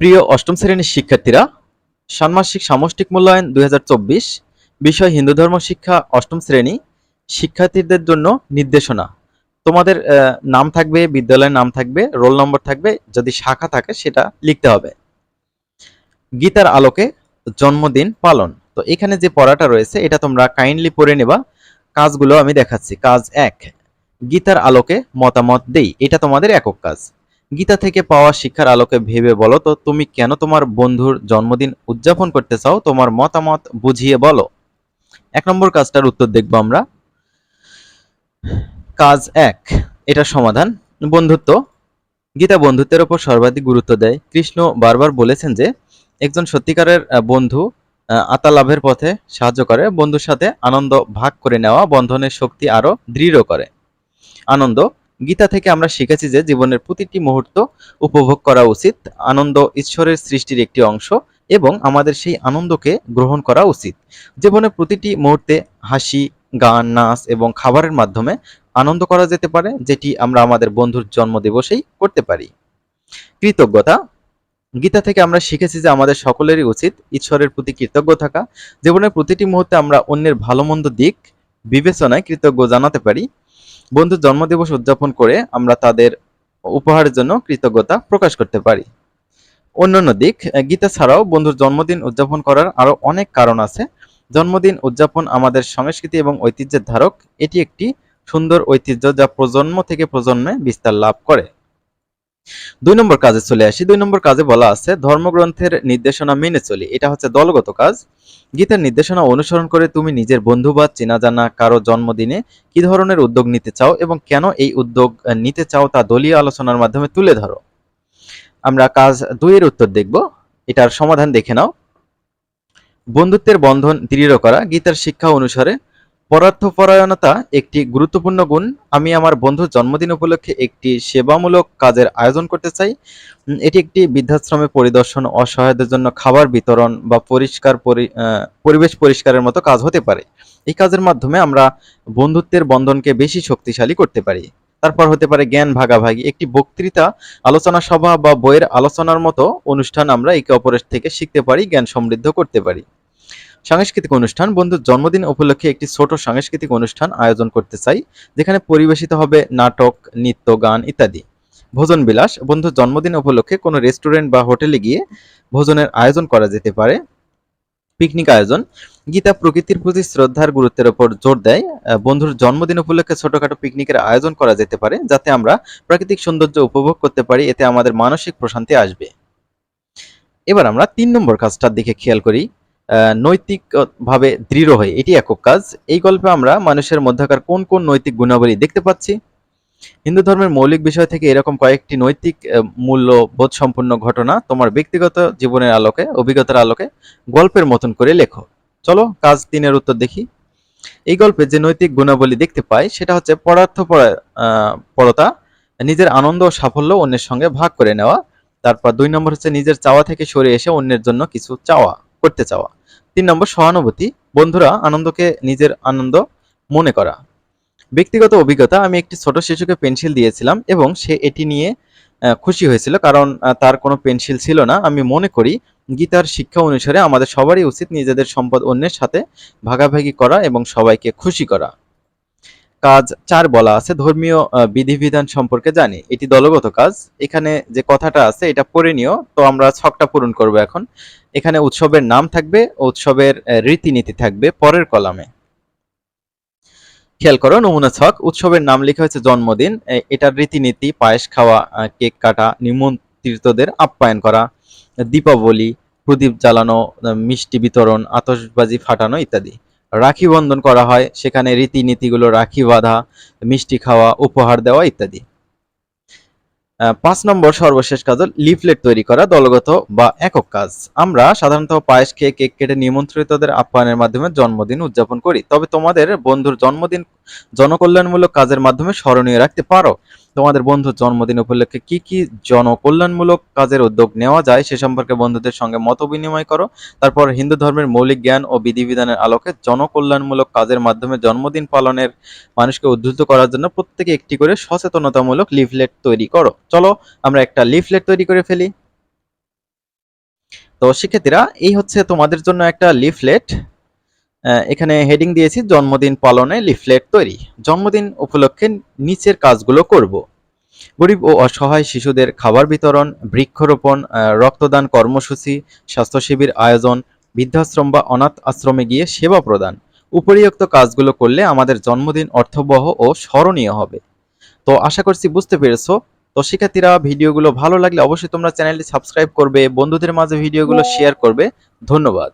প্রিয় অষ্টম শ্রেণির শিক্ষার্থীরা, ষান্মাসিক সামষ্টিক মূল্যায়ন দুই বিষয় হিন্দু ধর্ম শিক্ষা অষ্টম শ্রেণি, শিক্ষার্থীদের জন্য নির্দেশনা। তোমাদের নাম থাকবে, বিদ্যালয়ের নাম থাকবে, রোল নম্বর থাকবে, যদি শাখা থাকে সেটা লিখতে হবে। গীতার আলোকে জন্মদিন পালন। তো এখানে যে পড়াটা রয়েছে, এটা তোমরা কাইন্ডলি পড়ে নেবা। কাজগুলো আমি দেখাচ্ছি। কাজ এক, গীতার আলোকে মতামত দেই। এটা তোমাদের একক কাজ। গীতা থেকে পাওয়া শিক্ষার আলোকে ভেবে বলো তো তুমি কেন তোমার বন্ধুর জন্মদিন উদযাপন করতে চাও? তোমার মতামত বুঝিয়ে বলো। এক নম্বর কাজটার উত্তর দেখব আমরা। কাজ এক এটার সমাধান। বন্ধুত্ব। গীতা বন্ধুত্বের ওপর সর্বাধিক গুরুত্ব দেয়। কৃষ্ণ বারবার বলেছেন যে একজন সত্যিকারের বন্ধু আহ, আত্মা লাভের পথে সাহায্য করে। বন্ধুর সাথে আনন্দ ভাগ করে নেওয়া বন্ধনের শক্তি আরও দৃঢ় করে। আনন্দ। গীতা থেকে আমরা শিখেছি যে জীবনের প্রতিটি মুহূর্ত উপভোগ করা উচিত, আনন্দ ঈশ্বরের সৃষ্টির একটি অংশ এবং আমাদের সেই আনন্দকে গ্রহণ করা উচিত। জীবনের প্রতিটি মুহূর্তে হাসি, গান, নাচ এবং খাবারের মাধ্যমে আনন্দ করা যেতে পারে, যেটি আমরা আমাদের বন্ধুর জন্মদিবসেই করতে পারি। কৃতজ্ঞতা। গীতা থেকে আমরা শিখেছি যে আমাদের সকলেরই উচিত ঈশ্বরের প্রতি কৃতজ্ঞ থাকা। জীবনের প্রতিটি মুহূর্তে আমরা অন্যের ভালো মন্দ দিক বিবেচনায় কৃতজ্ঞ জানাতে পারি। বন্ধুর জন্মদিবস উদযাপন করে আমরা তাদের উপহারের জন্য কৃতজ্ঞতা প্রকাশ করতে পারি। অন্যান্য দিক গীতা ছাড়াও বন্ধুর জন্মদিন উদযাপন করার আরও অনেক কারণ আছে। জন্মদিন উদযাপন আমাদের সংস্কৃতি এবং ঐতিহ্যের ধারক। এটি একটি সুন্দর ঐতিহ্য যা প্রজন্ম থেকে প্রজন্মে বিস্তার লাভ করে। দুই নম্বর কাজে চলে আসি। দুই নম্বর কাজে বলা আছে, ধর্মগ্রন্থের নির্দেশনা মেনে চলি। এটা হচ্ছে দলগত কাজ। গীতার নির্দেশনা অনুসরণ করে তুমি নিজের বন্ধু বা চেনা জানা কারও জন্মদিনে কি ধরনের উদ্যোগ নিতে চাও এবং কেন এই উদ্যোগ নিতে চাও তা দলীয় আলোচনার মাধ্যমে তুলে ধরো। আমরা কাজ দুইয়ের উত্তর দেখব। এটার সমাধান দেখে নাও। বন্ধুত্বের বন্ধন দৃঢ় করা, গীতার শিক্ষা অনুসারে পরার্থপরায়ণতা একটি গুরুত্বপূর্ণ গুণ। আমি আমার বন্ধুর জন্মদিন উপলক্ষে একটি সেবামূলক কাজের আয়োজন করতে চাই। এটি একটি বৃদ্ধাশ্রমে পরিদর্শন, অসহায়দের জন্য খাবার বিতরণ বা পরিষ্কার পরি- পরিবেশ পরিষ্কারের মতো কাজ হতে পারে। এই কাজের মাধ্যমে আমরা বন্ধুত্বের বন্ধনকে বেশি শক্তিশালী করতে পারি। তারপর হতে পারে জ্ঞান ভাগাভাগি। একটি বক্তৃতা, আলোচনা সভা বা বইয়ের আলোচনার মতো অনুষ্ঠান আমরা একে অপরের থেকে শিখতে পারি, জ্ঞান সমৃদ্ধ করতে পারি। সাংস্কৃতিক অনুষ্ঠান বন্ধুর জন্মদিন উপলক্ষে একটি ছোট সাংস্কৃতিক অনুষ্ঠান আয়োজন করতে চাই, যেখানে পরিবেশিত হবে নাটক, নৃত্য, গান ইত্যাদি। ভোজন বিলাস, বন্ধুর জন্মদিন উপলক্ষে কোনো রেস্টুরেন্ট বা হোটেলে গিয়ে ভোজনের আয়োজন করা যেতে পারে। পিকনিক আয়োজন, গীতা প্রকৃতির প্রতি শ্রদ্ধার গুরুত্বের উপর জোর দেয়। বন্ধুর জন্মদিন উপলক্ষে ছোটখাটো পিকনিকের আয়োজন করা যেতে পারে, যাতে আমরা প্রাকৃতিক সৌন্দর্য উপভোগ করতে পারি, এতে আমাদের মানসিক প্রশান্তি আসবে। এবার আমরা তিন নম্বর কাজটার দিকে খেয়াল করি। নৈতিকভাবে দৃঢ় হয়। এটি একক কাজ। এই গল্পে আমরা মানুষের মধ্যকার কোন কোন নৈতিক গুণাবলী দেখতে পাচ্ছি? হিন্দু ধর্মের মৌলিক বিষয় থেকে এরকম কয়েকটি নৈতিক মূল্যবোধ সম্পূর্ণ ঘটনা তোমার ব্যক্তিগত জীবনের আলোকে, অভিজ্ঞতার আলোকে, গল্পের মতন করে লেখো। চলো, কাজ তিনের উত্তর দেখি। এই গল্পে যে নৈতিক গুণাবলী দেখতে পাই, সেটা হচ্ছে পদার্থ পরতা, নিজের আনন্দ ও সাফল্য অন্যের সঙ্গে ভাগ করে নেওয়া। তারপর দুই নম্বর হচ্ছে নিজের চাওয়া থেকে সরে এসে অন্যের জন্য কিছু চাওয়া। করতে চাওয়া। তিন নম্বর, সহানুভূতি। বন্ধুরা, আনন্দকে নিজের আনন্দ মনে করা। ব্যক্তিগত অভিজ্ঞতা, আমি একটি ছোট শিশুকে পেন্সিল দিয়েছিলাম এবং সে এটি নিয়ে খুশি হয়েছিল কারণ তার কোনো পেন্সিল ছিল না। আমি মনে করি, গীতার শিক্ষা অনুসারে আমাদের সবারই উচিত নিজেদের সম্পদ অন্যের সাথে ভাগাভাগি করা এবং সবাইকে খুশি করা। কাজ চার বলা আছে, ধর্মীয় বিধিবিধান সম্পর্কে জানি। এটি দলগত কাজ। এখানে যে কথাটা আছে, এটা পড়ে নিও। তো আমরা ছকটা পূরণ করব এখন। এখানে উৎসবের নাম থাকবে, উৎসবের রীতিনীতি থাকবে পরের কলামে। খেয়াল করো, নমুনা ছক, উৎসবের নাম লেখা হয়েছে জন্মদিন এটার রীতিনীতি, পায়েস খাওয়া কেক কাটা, নিমন্ত্রিতদের আপ্যায়ন করা, দীপাবলি, প্রদীপ জ্বালানো মিষ্টি বিতরণ, আতশবাজি ফাটানো ইত্যাদি। রাখি বন্ধন করা হয়, সেখানে রীতিনীতিগুলো রাখি বাঁধা, মিষ্টি খাওয়া, উপহার দেওয়া ইত্যাদি। পাঁচ নম্বর সর্বশেষ কাজ হল লিফলেট তৈরি করা, দলগত বা একক কাজ। আমরা সাধারণত পায়েস খেয়ে কেক কেটে নিমন্ত্রিতদের আপ্যায়নের মাধ্যমে জন্মদিন উদযাপন করি। তবে তোমাদের বন্ধুর জন্মদিন জনকল্যাণমূলক কাজের মাধ্যমে স্মরণীয় রাখতে পারো। তোমাদের বন্ধুর জন্মদিন উপলক্ষে কি কি জনকল্যাণমূলক কাজের উদ্যোগ নেওয়া যায় সে সম্পর্কে বন্ধুদের সঙ্গে মত বিনিময় করো। তারপর হিন্দু ধর্মের মৌলিক জ্ঞান ও বিধিবিধানের আলোকে জনকল্যাণমূলক কাজের মাধ্যমে জন্মদিন পালনের মানুষকে উদ্বুদ্ধ করার জন্য প্রত্যেকে একটি করে সচেতনতামূলক লিফলেট তৈরি করো। চলো আমরা একটা লিফলেট তৈরি করে ফেলি। তো শিক্ষার্থীরা, এই হচ্ছে তোমাদের জন্য একটা লিফলেট। এখানে হেডিং দিয়েছি জন্মদিন পালনে লিফলেট তৈরি। জন্মদিন উপলক্ষে নিচের কাজগুলো করব। গরিব ও অসহায় শিশুদের খাবার বিতরণ বৃক্ষরোপণ রক্তদান কর্মসূচি স্বাস্থ্য শিবির আয়োজন বৃদ্ধাশ্রম বা অনাথ আশ্রমে গিয়ে সেবা প্রদান। উপরিউক্ত কাজগুলো করলে আমাদের জন্মদিন অর্থবহ ও স্মরণীয় হবে। তো আশা করছি বুঝতে পেরেছ। তো শিক্ষার্থীরা ভিডিওগুলো ভালো লাগলে অবশ্যই তোমরা চ্যানেলটি সাবস্ক্রাইব করবে বন্ধুদের মাঝে ভিডিওগুলো শেয়ার করবে। ধন্যবাদ।